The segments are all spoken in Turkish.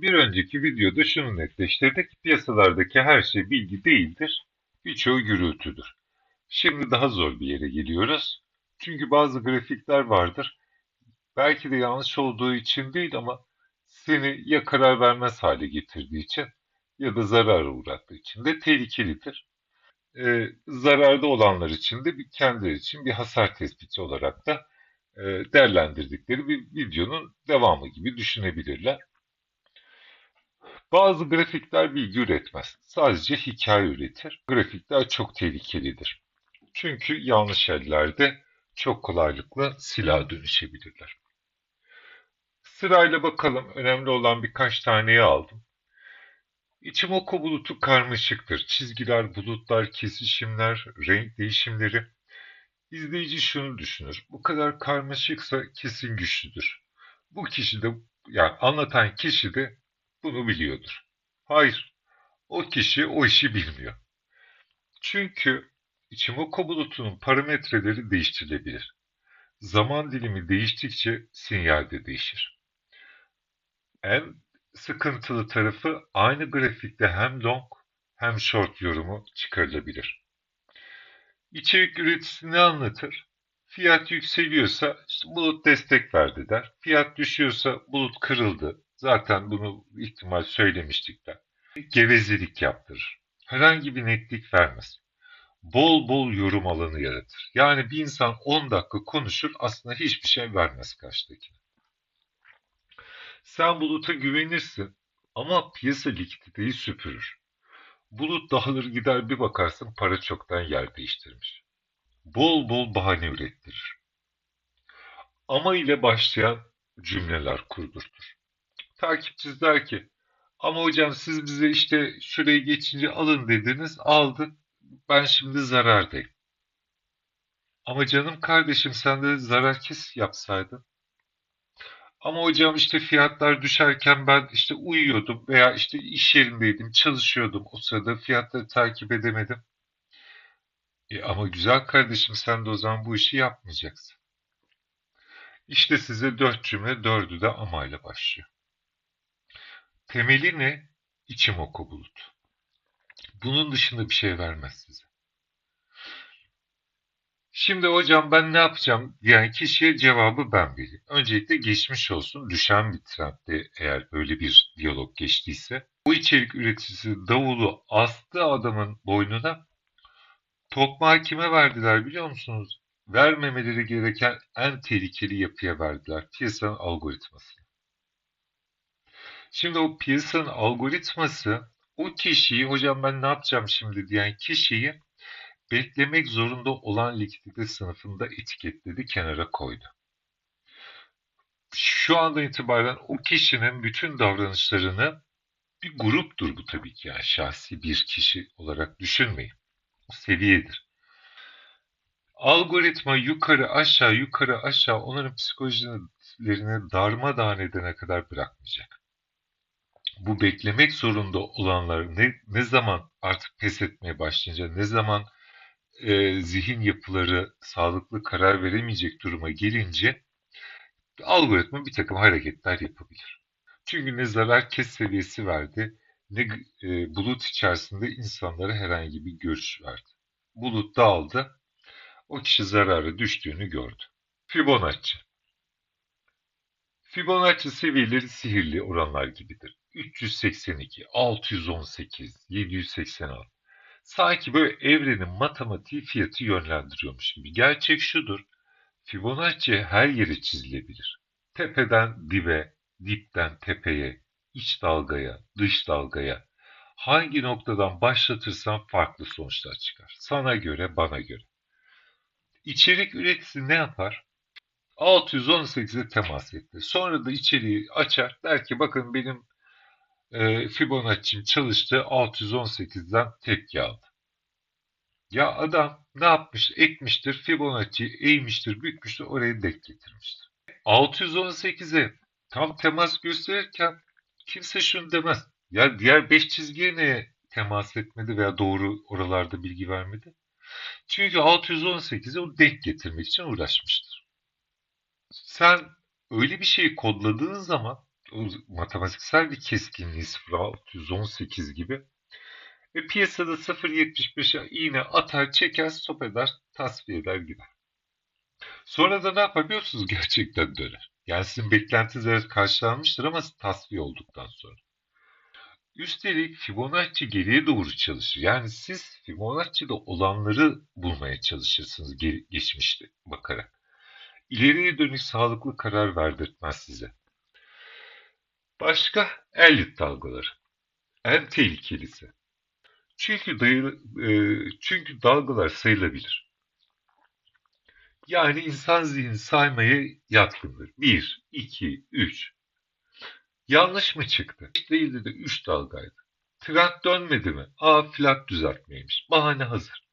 Bir önceki videoda şunu netleştirdik. Piyasalardaki her şey bilgi değildir. Birçoğu gürültüdür. Şimdi daha zor bir yere geliyoruz. Çünkü bazı grafikler vardır. Belki de yanlış olduğu için değil ama seni ya karar vermez hale getirdiği için ya da zarara uğrattığı için de tehlikelidir. Ee, zararda olanlar için de kendileri için bir hasar tespiti olarak da e, değerlendirdikleri bir videonun devamı gibi düşünebilirler. Bazı grafikler bilgi üretmez. Sadece hikaye üretir. Grafikler çok tehlikelidir. Çünkü yanlış ellerde çok kolaylıkla silah dönüşebilirler. Sırayla bakalım. Önemli olan birkaç taneyi aldım. İçimoku bulutu karmaşıktır. Çizgiler, bulutlar, kesişimler, renk değişimleri. İzleyici şunu düşünür. Bu kadar karmaşıksa kesin güçlüdür. Bu kişi de yani anlatan kişi de bunu biliyordur. Hayır. O kişi o işi bilmiyor. Çünkü Ichimoku bulutunun parametreleri değiştirilebilir. Zaman dilimi değiştikçe sinyal de değişir. En sıkıntılı tarafı aynı grafikte hem long hem short yorumu çıkarılabilir. İçerik üreticisi ne anlatır? Fiyat yükseliyorsa işte bulut destek verdi der. Fiyat düşüyorsa bulut kırıldı. Zaten bunu ihtimal söylemiştik de. Gevezelik yaptırır. Herhangi bir netlik vermez. Bol bol yorum alanı yaratır. Yani bir insan 10 dakika konuşur aslında hiçbir şey vermez karşıdakine. Sen buluta güvenirsin ama piyasa likiditeyi süpürür. Bulut dağılır gider bir bakarsın para çoktan yer değiştirmiş. Bol bol bahane ürettirir. Ama ile başlayan cümleler kurdurtur. Takipçiz der ki ama hocam siz bize işte şurayı geçince alın dediniz aldık ben şimdi zarardayım. Ama canım kardeşim sen de zarar kes yapsaydın. Ama hocam işte fiyatlar düşerken ben işte uyuyordum veya işte iş yerindeydim, çalışıyordum. O sırada fiyatları takip edemedim. E ama güzel kardeşim sen de o zaman bu işi yapmayacaksın. İşte size dört cümle dördü de amayla başlıyor. Temeli ne? İçim oku bulut. Bunun dışında bir şey vermez size. Şimdi hocam ben ne yapacağım diyen kişiye cevabı ben vereyim. Öncelikle geçmiş olsun düşen bir trendde eğer öyle bir diyalog geçtiyse. Bu içerik üreticisi davulu astı adamın boynuna tokmağı kime verdiler biliyor musunuz? Vermemeleri gereken en tehlikeli yapıya verdiler. Piyasanın algoritması. Şimdi o piyasanın algoritması o kişiyi hocam ben ne yapacağım şimdi diyen kişiyi beklemek zorunda olan likidite sınıfında etiketledi, kenara koydu. Şu andan itibaren o kişinin bütün davranışlarını bir gruptur bu tabii ki yani şahsi bir kişi olarak düşünmeyin. O seviyedir. Algoritma yukarı aşağı yukarı aşağı onların psikolojilerini darmadağın edene kadar bırakmayacak bu beklemek zorunda olanlar ne, ne zaman artık pes etmeye başlayınca, ne zaman e, zihin yapıları sağlıklı karar veremeyecek duruma gelince algoritma bir takım hareketler yapabilir. Çünkü ne zarar kes seviyesi verdi, ne e, bulut içerisinde insanlara herhangi bir görüş verdi. Bulut dağıldı, o kişi zararı düştüğünü gördü. Fibonacci Fibonacci seviyeleri sihirli oranlar gibidir. 382, 618, 786. Sanki böyle evrenin matematiği fiyatı yönlendiriyormuş gibi. Gerçek şudur. Fibonacci her yere çizilebilir. Tepeden dibe, dipten tepeye, iç dalgaya, dış dalgaya. Hangi noktadan başlatırsan farklı sonuçlar çıkar. Sana göre, bana göre. İçerik üreticisi ne yapar? 618'e temas etti. Sonra da içeriği açar. Der ki bakın benim e, Fibonacci'm çalıştı 618'den tepki aldı. Ya adam ne yapmış? Ekmiştir, Fibonacci eğmiştir, bükmüştür, oraya denk getirmiştir. 618'e tam temas gösterirken kimse şunu demez. Ya diğer 5 çizgiye neye temas etmedi veya doğru oralarda bilgi vermedi? Çünkü 618'e o denk getirmek için uğraşmıştır. Sen öyle bir şeyi kodladığın zaman matematiksel bir keskinliği 0.618 gibi. Ve piyasada 0.75'e iğne atar, çeker, stop eder, tasfiye eder gider. Sonra da ne yapabiliyorsunuz? Gerçekten döner. Yani sizin beklentiniz evet karşılanmıştır ama tasfiye olduktan sonra. Üstelik Fibonacci geriye doğru çalışır. Yani siz Fibonacci'de olanları bulmaya çalışırsınız geçmişte bakarak. İleriye dönük sağlıklı karar verdirtmez size. Başka Elliot dalgaları. En tehlikelisi. Çünkü, dayı, e, çünkü dalgalar sayılabilir. Yani insan zihni saymaya yatkındır. 1, 2, 3. Yanlış mı çıktı? Hiç değildi de 3 dalgaydı. Trend dönmedi mi? Aa flat düzeltmeymiş. Bahane hazır.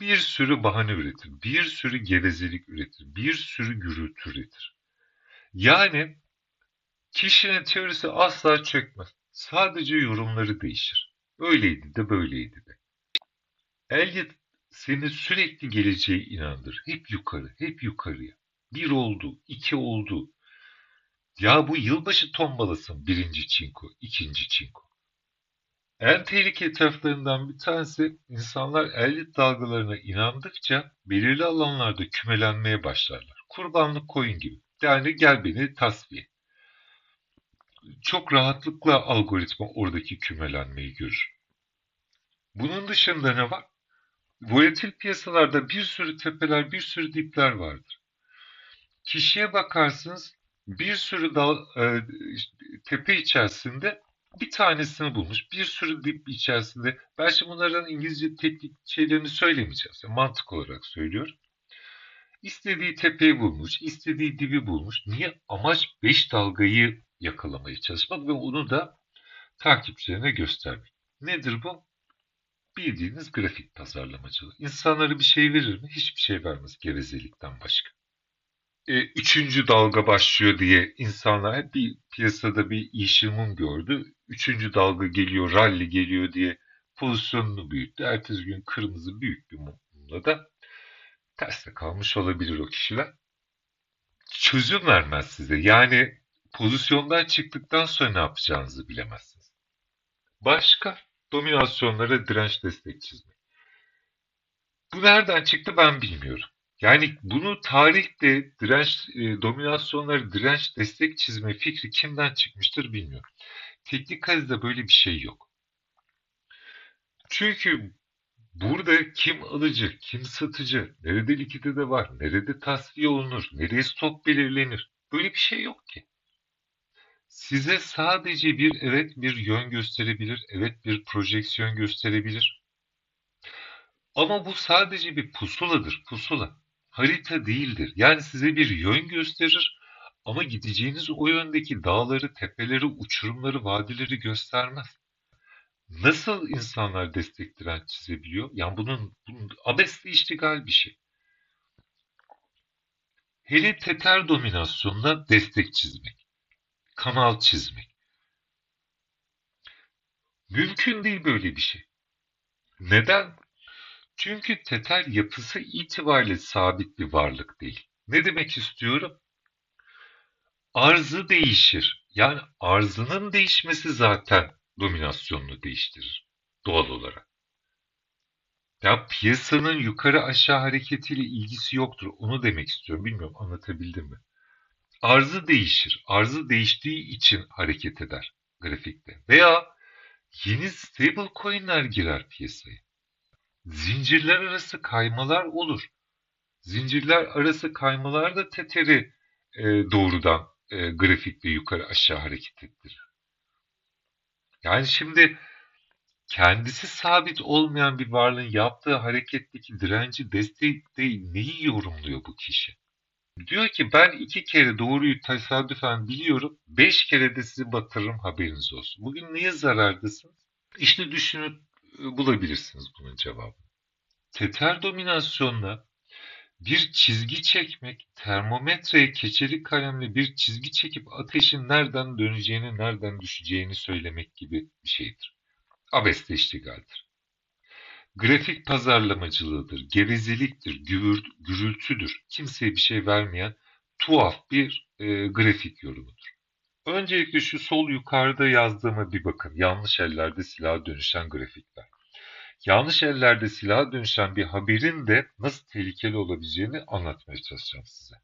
Bir sürü bahane üretir. Bir sürü gevezelik üretir. Bir sürü gürültü üretir. Yani kişinin teorisi asla çökmez. Sadece yorumları değişir. Öyleydi de böyleydi de. Elliot seni sürekli geleceğe inandır. Hep yukarı, hep yukarıya. Bir oldu, iki oldu. Ya bu yılbaşı tombalasın birinci çinko, ikinci çinko. En tehlikeli taraflarından bir tanesi insanlar Elliot dalgalarına inandıkça belirli alanlarda kümelenmeye başlarlar. Kurbanlık koyun gibi. Yani gel beni tasfiye. Çok rahatlıkla algoritma oradaki kümelenmeyi görür. Bunun dışında ne var? Volatil piyasalarda bir sürü tepeler, bir sürü dipler vardır. Kişiye bakarsınız bir sürü dal, e, tepe içerisinde bir tanesini bulmuş. Bir sürü dip içerisinde. Ben şimdi bunların İngilizce teknik şeylerini söylemeyeceğim. Yani mantık olarak söylüyorum. İstediği tepeyi bulmuş, istediği dibi bulmuş. Niye? Amaç 5 dalgayı yakalamaya çalışmak ve onu da takipçilerine göstermek. Nedir bu? Bildiğiniz grafik pazarlamacılığı. İnsanlara bir şey verir mi? Hiçbir şey vermez gevezelikten başka. E, üçüncü dalga başlıyor diye insanlar hep bir piyasada bir işimum gördü. Üçüncü dalga geliyor, rally geliyor diye pozisyonunu büyüttü. Ertesi gün kırmızı büyük bir mumla da terste kalmış olabilir o kişiler. Çözüm vermez size. Yani pozisyondan çıktıktan sonra ne yapacağınızı bilemezsiniz. Başka dominasyonlara direnç destek çizmek. Bu nereden çıktı ben bilmiyorum. Yani bunu tarihte direnç, e, dominasyonları direnç destek çizme fikri kimden çıkmıştır bilmiyorum. Teknik kazıda böyle bir şey yok. Çünkü burada kim alıcı, kim satıcı, nerede likidite var, nerede tasfiye olunur, nereye stop belirlenir. Böyle bir şey yok ki. Size sadece bir evet bir yön gösterebilir, evet bir projeksiyon gösterebilir. Ama bu sadece bir pusuladır, pusula harita değildir. Yani size bir yön gösterir ama gideceğiniz o yöndeki dağları, tepeleri, uçurumları, vadileri göstermez. Nasıl insanlar destek direnç çizebiliyor? Yani bunun, bunun abesli iştigal bir şey. Hele teter dominasyonuna destek çizmek. Kanal çizmek. Mümkün değil böyle bir şey. Neden? Çünkü tetel yapısı itibariyle sabit bir varlık değil. Ne demek istiyorum? Arzı değişir. Yani arzının değişmesi zaten dominasyonunu değiştirir doğal olarak. Ya piyasanın yukarı aşağı hareketiyle ilgisi yoktur. Onu demek istiyorum. Bilmiyorum anlatabildim mi? Arzı değişir. Arzı değiştiği için hareket eder grafikte. Veya yeni stable coin'ler girer piyasaya zincirler arası kaymalar olur. Zincirler arası kaymalar da teteri e, doğrudan e, grafikte yukarı aşağı hareket ettirir. Yani şimdi kendisi sabit olmayan bir varlığın yaptığı hareketteki direnci desteği neyi yorumluyor bu kişi? Diyor ki ben iki kere doğruyu tesadüfen biliyorum, beş kere de sizi batırırım haberiniz olsun. Bugün niye zarardasınız? İşte düşünüp bulabilirsiniz bunun cevabını. Teter dominasyonla bir çizgi çekmek, termometreye keçeli kalemle bir çizgi çekip ateşin nereden döneceğini, nereden düşeceğini söylemek gibi bir şeydir. Abeste iştigaldir. Grafik pazarlamacılığıdır, gevezeliktir, güvür, gürültüdür. Kimseye bir şey vermeyen tuhaf bir e, grafik yorumudur. Öncelikle şu sol yukarıda yazdığıma bir bakın. Yanlış ellerde silaha dönüşen grafikler. Yanlış ellerde silaha dönüşen bir haberin de nasıl tehlikeli olabileceğini anlatmaya çalışacağım size.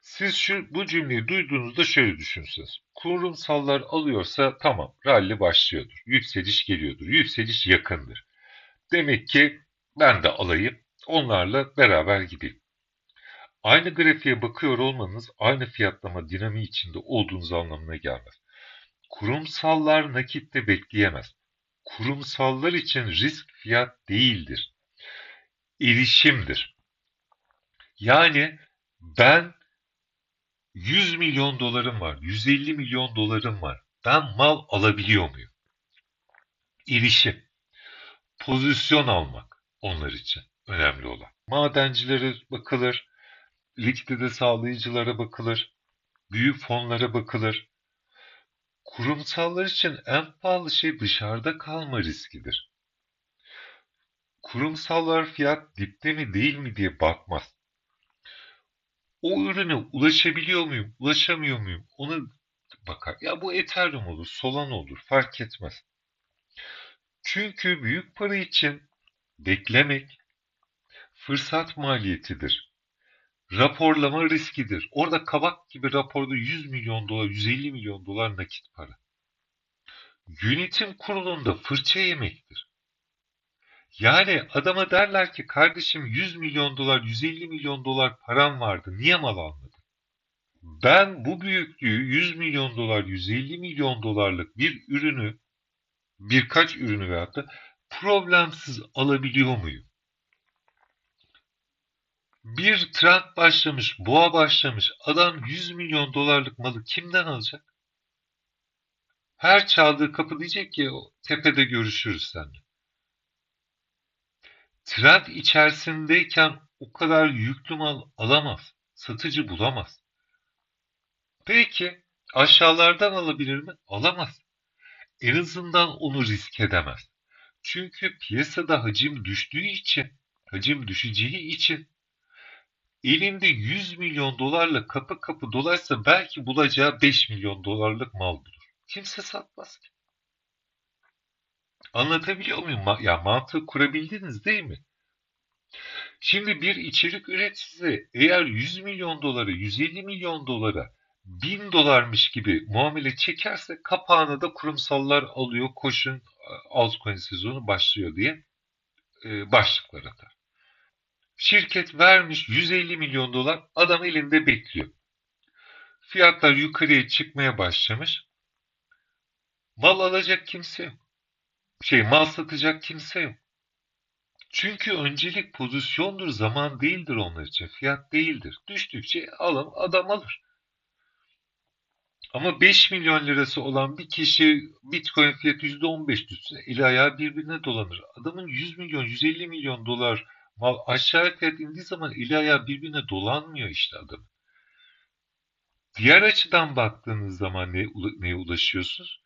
Siz şu bu cümleyi duyduğunuzda şöyle düşünseniz. Kurumsallar alıyorsa tamam rally başlıyordur. Yükseliş geliyordur. Yükseliş yakındır. Demek ki ben de alayım. Onlarla beraber gideyim. Aynı grafiğe bakıyor olmanız aynı fiyatlama dinamiği içinde olduğunuz anlamına gelmez. Kurumsallar nakitte bekleyemez. Kurumsallar için risk fiyat değildir. Erişimdir. Yani ben 100 milyon dolarım var, 150 milyon dolarım var. Ben mal alabiliyor muyum? Erişim, pozisyon almak onlar için önemli olan. Madencilere bakılır, likidite sağlayıcılara bakılır, büyük fonlara bakılır. Kurumsallar için en pahalı şey dışarıda kalma riskidir. Kurumsallar fiyat dipte mi değil mi diye bakmaz. O ürüne ulaşabiliyor muyum, ulaşamıyor muyum onu bakar. Ya bu Ethereum olur, Solana olur fark etmez. Çünkü büyük para için beklemek fırsat maliyetidir raporlama riskidir. Orada kabak gibi raporda 100 milyon dolar, 150 milyon dolar nakit para. Yönetim kurulunda fırça yemektir. Yani adama derler ki kardeşim 100 milyon dolar, 150 milyon dolar param vardı. Niye mal almadın? Ben bu büyüklüğü 100 milyon dolar, 150 milyon dolarlık bir ürünü, birkaç ürünü veyahut da problemsiz alabiliyor muyum? Bir trend başlamış, boğa başlamış. Adam 100 milyon dolarlık malı kimden alacak? Her çaldığı kapı diyecek ki tepede görüşürüz seninle. Trend içerisindeyken o kadar yüklü mal alamaz. Satıcı bulamaz. Peki aşağılardan alabilir mi? Alamaz. En azından onu risk edemez. Çünkü piyasada hacim düştüğü için, hacim düşeceği için elinde 100 milyon dolarla kapı kapı dolarsa belki bulacağı 5 milyon dolarlık mal bulur. Kimse satmaz ki. Anlatabiliyor muyum? Ya mantığı kurabildiniz değil mi? Şimdi bir içerik üreticisi eğer 100 milyon doları, 150 milyon dolara 1000 dolarmış gibi muamele çekerse kapağını da kurumsallar alıyor koşun altcoin sezonu başlıyor diye e, başlıklar atar. Şirket vermiş 150 milyon dolar adam elinde bekliyor. Fiyatlar yukarıya çıkmaya başlamış. Mal alacak kimse yok. Şey mal satacak kimse yok. Çünkü öncelik pozisyondur, zaman değildir onlar için. Fiyat değildir. Düştükçe alın, adam alır. Ama 5 milyon lirası olan bir kişi Bitcoin fiyatı %15 düşse eli ayağı birbirine dolanır. Adamın 100 milyon, 150 milyon dolar Mal aşağı fiyat indiği zaman eli ayağı birbirine dolanmıyor işte adam. Diğer açıdan baktığınız zaman ne, neye ulaşıyorsunuz?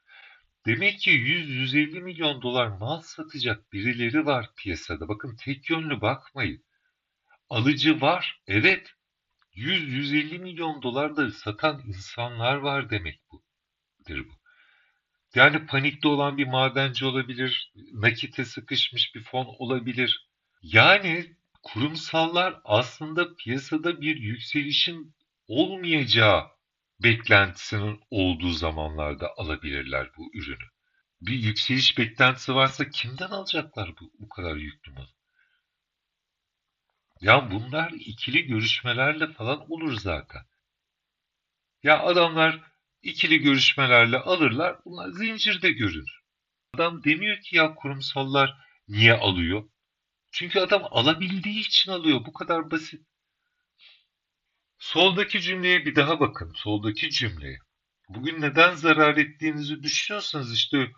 Demek ki 100-150 milyon dolar mal satacak birileri var piyasada. Bakın tek yönlü bakmayın. Alıcı var. Evet. 100-150 milyon dolarda satan insanlar var demek bu. bu. Yani panikte olan bir madenci olabilir, nakite sıkışmış bir fon olabilir, yani kurumsallar aslında piyasada bir yükselişin olmayacağı beklentisinin olduğu zamanlarda alabilirler bu ürünü. Bir yükseliş beklentisi varsa kimden alacaklar bu, bu kadar yüklü malı? Ya bunlar ikili görüşmelerle falan olur zaten. Ya adamlar ikili görüşmelerle alırlar, bunlar zincirde görünür. Adam demiyor ki ya kurumsallar niye alıyor? Çünkü adam alabildiği için alıyor. Bu kadar basit. Soldaki cümleye bir daha bakın. Soldaki cümleye. Bugün neden zarar ettiğinizi düşünüyorsanız işte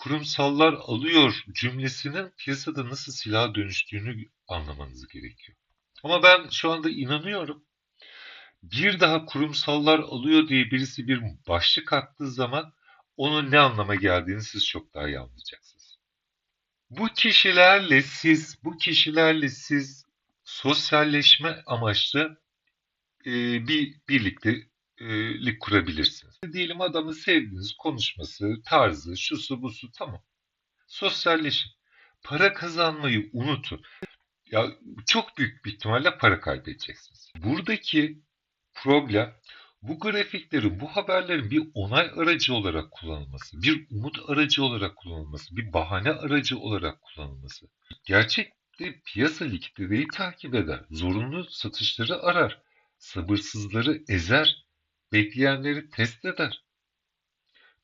kurumsallar alıyor cümlesinin piyasada nasıl silah dönüştüğünü anlamanız gerekiyor. Ama ben şu anda inanıyorum. Bir daha kurumsallar alıyor diye birisi bir başlık attığı zaman onun ne anlama geldiğini siz çok daha iyi anlayacaksınız. Bu kişilerle siz, bu kişilerle siz sosyalleşme amaçlı e, bir birlikte lik kurabilirsiniz. Diyelim adamın sevdiğiniz konuşması, tarzı, şusu busu tamam. Sosyalleşin. Para kazanmayı unutun. Ya çok büyük bir ihtimalle para kaybedeceksiniz. Buradaki problem bu grafiklerin, bu haberlerin bir onay aracı olarak kullanılması, bir umut aracı olarak kullanılması, bir bahane aracı olarak kullanılması. Gerçekte piyasa likiditeyi takip eder, zorunlu satışları arar, sabırsızları ezer, bekleyenleri test eder.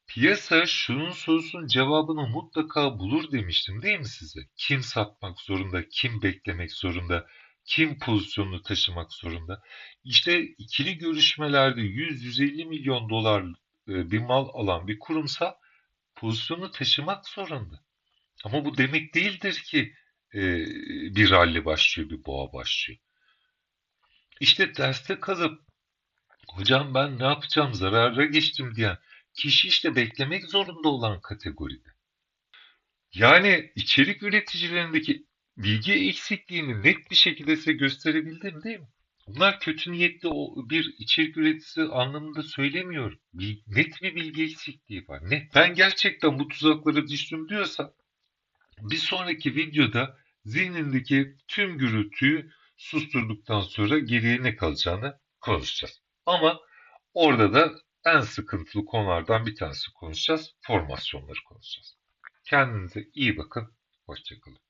Piyasa şunun sorusunun cevabını mutlaka bulur demiştim değil mi size? Kim satmak zorunda, kim beklemek zorunda, kim pozisyonunu taşımak zorunda? İşte ikili görüşmelerde 100-150 milyon dolar e, bir mal alan bir kurumsa pozisyonu taşımak zorunda. Ama bu demek değildir ki e, bir ralli başlıyor, bir boğa başlıyor. İşte derste kalıp hocam ben ne yapacağım zarara geçtim diyen kişi işte beklemek zorunda olan kategoride. Yani içerik üreticilerindeki bilgi eksikliğini net bir şekilde size gösterebildim değil mi? Bunlar kötü niyetli bir içerik üreticisi anlamında söylemiyorum. Bir, net bir bilgi eksikliği var. Net. Ben gerçekten bu tuzaklara düştüm diyorsa bir sonraki videoda zihnindeki tüm gürültüyü susturduktan sonra geriye ne kalacağını konuşacağız. Ama orada da en sıkıntılı konulardan bir tanesi konuşacağız. Formasyonları konuşacağız. Kendinize iyi bakın. Hoşçakalın.